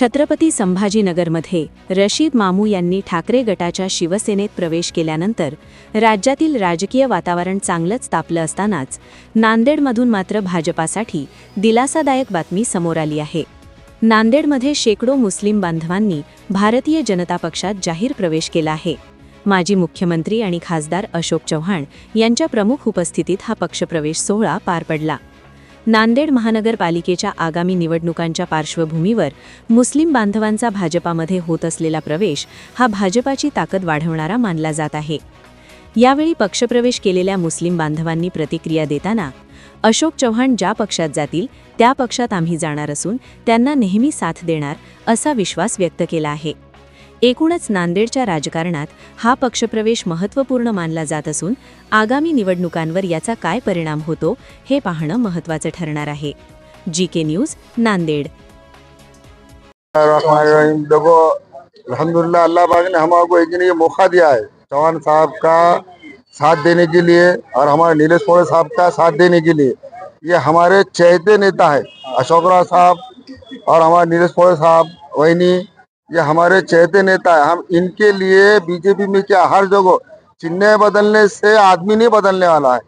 छत्रपती संभाजीनगरमध्ये रशीद मामू यांनी ठाकरे गटाच्या शिवसेनेत प्रवेश केल्यानंतर राज्यातील राजकीय वातावरण चांगलंच तापलं असतानाच नांदेडमधून मात्र भाजपासाठी दिलासादायक बातमी समोर आली आहे. नांदेडमध्ये शेकडो मुस्लिम बांधवांनी भारतीय जनता पक्षात जाहीर प्रवेश केला आहे. माजी मुख्यमंत्री आणि खासदार अशोक चव्हाण यांच्या प्रमुख उपस्थितीत हा पक्षप्रवेश सोहळा पार पडला. नांदेड महानगरपालिकेच्या आगामी निवडणुकांच्या पार्श्वभूमीवर मुस्लिम बांधवांचा भाजपामध्ये होत असलेला प्रवेश हा भाजपाची ताकद वाढवणारा मानला जात आहे. यावेळी पक्षप्रवेश केलेल्या मुस्लिम बांधवांनी प्रतिक्रिया देताना अशोक चव्हाण ज्या पक्षात जातील त्या पक्षात आम्ही जाणार असून त्यांना नेहमी साथ देणार असा विश्वास व्यक्त केला आहे. एकूणच नांदेडच्या राजकारणात हा पक्षप्रवेश महत्त्वपूर्ण मानला जात असून आगामी निवडणुकांवर याचा काय परिणाम होतो हे पाहणं महत्त्वाचं ठरणार आहे. G K news Nanded. Rahim देखो अल्हम्दुलिल्लाह अल्लाह पाक ने एक ये मौका दिया है चौहान साहब का साथ देने के लिए और हमारे नीलेश पोड़े साहब का साथ देने के लिए। ये हमारे चहते नेता है अशोक राव साहब और हमारे नीलेश पोड़े साहब वहीनी ये हमारे चहेते नेता है। हम इनके लिए बीजेपी में क्या हर जगह चिन्ह बदलने से आदमी नहीं बदलने वाला है।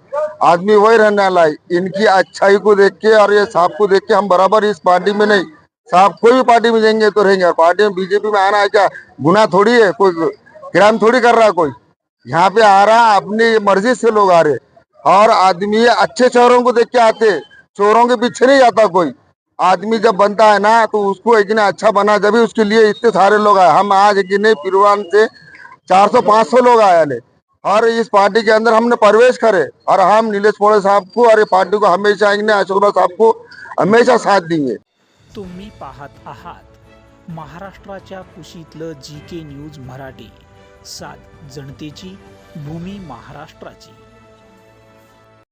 आदमी वही रहने वाला है। इनकी अच्छाई को देख के और ये साहब को देख के हम बराबर इस पार्टी में नहीं, साहब कोई भी पार्टी में जाएँगे तो रहेंगे। पार्टी में बीजेपी में आना है क्या? गुना थोड़ी है, कोई क्राइम थोड़ी कर रहा है कोई? यहाँ पे आ रहा अपनी मर्ज़ी से लोग आ रहे और आदमी अच्छे चोरों को देख के आते चोरों के पीछे नहीं जाता कोई। आदमी जब बनता है ना तो उसको एक दिन अच्छा बना जब उसके लिए इतने सारे लोग आए। हम आज एक नहीं पिरवान से 400-500 लोग आए ले। और इस पार्टी के अंदर हमने प्रवेश करे और हम नीलेश पोड़े साहब को और ये पार्टी को हमेशा इन्हें अशोक साहब को हमेशा साथ देंगे। तुम्ही पाहत आहात महाराष्ट्राच्या कुशीतलं जी के न्यूज मराठी सात जनतेची भूमी महाराष्ट्राची.